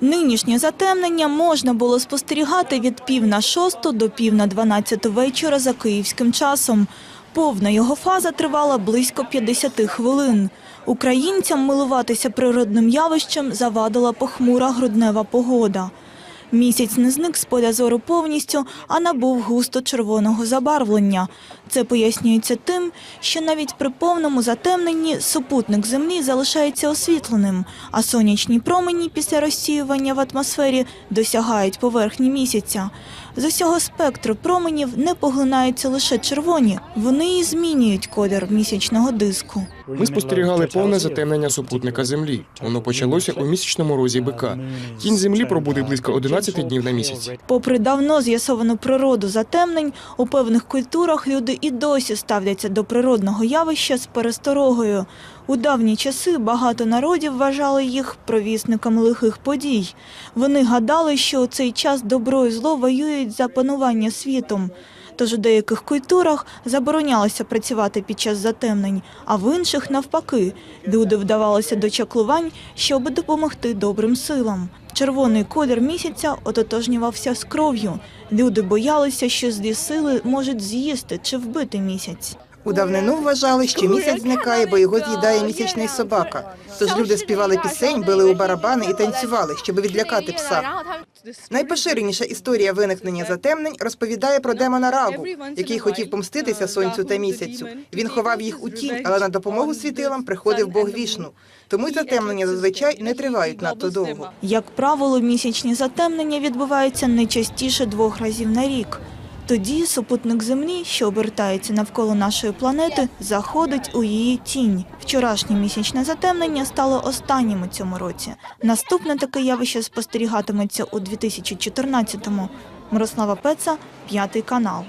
Нинішнє затемнення можна було спостерігати від пів на шосту до пів на дванадцяту вечора за київським часом. Повна його фаза тривала близько 50 хвилин. Українцям милуватися природним явищем завадила похмура груднева погода. Місяць не зник з поля зору повністю, а набув густо червоного забарвлення. Це пояснюється тим, що навіть при повному затемненні супутник Землі залишається освітленим, а сонячні промені після розсіювання в атмосфері досягають поверхні місяця. З усього спектру променів не поглинаються лише червоні, вони і змінюють колір місячного диску. Ми спостерігали повне затемнення супутника Землі. Воно почалося у місячному розі бика. Кінь Землі пробуде близько 11 днів на місяць. Попри давно з'ясовану природу затемнень, у певних культурах люди і досі ставляться до природного явища з пересторогою. У давні часи багато народів вважали їх провісниками лихих подій. Вони гадали, що у цей час добро і зло воюють за панування світом. Тож у деяких культурах заборонялося працювати під час затемнень, а в інших навпаки, люди вдавалися до чаклувань, щоб допомогти добрим силам. Червоний колір місяця ототожнювався з кров'ю. Люди боялися, що злі сили можуть з'їсти чи вбити місяць. У давнину вважали, що місяць зникає, бо його з'їдає місячний собака. Тож люди співали пісень, били у барабани і танцювали, щоб відлякати пса. Найпоширеніша історія виникнення затемнень розповідає про демона Рагу, який хотів помститися сонцю та місяцю. Він ховав їх у тінь, але на допомогу світилам приходив Бог вішну. Тому й затемнення зазвичай не тривають надто довго. Як правило, місячні затемнення відбуваються не частіше двох разів на рік. Тоді супутник Землі, що обертається навколо нашої планети, заходить у її тінь. Вчорашнє місячне затемнення стало останнім у цьому році. Наступне таке явище спостерігатиметься у 2014-му. Мирослава Пеца, п'ятий канал.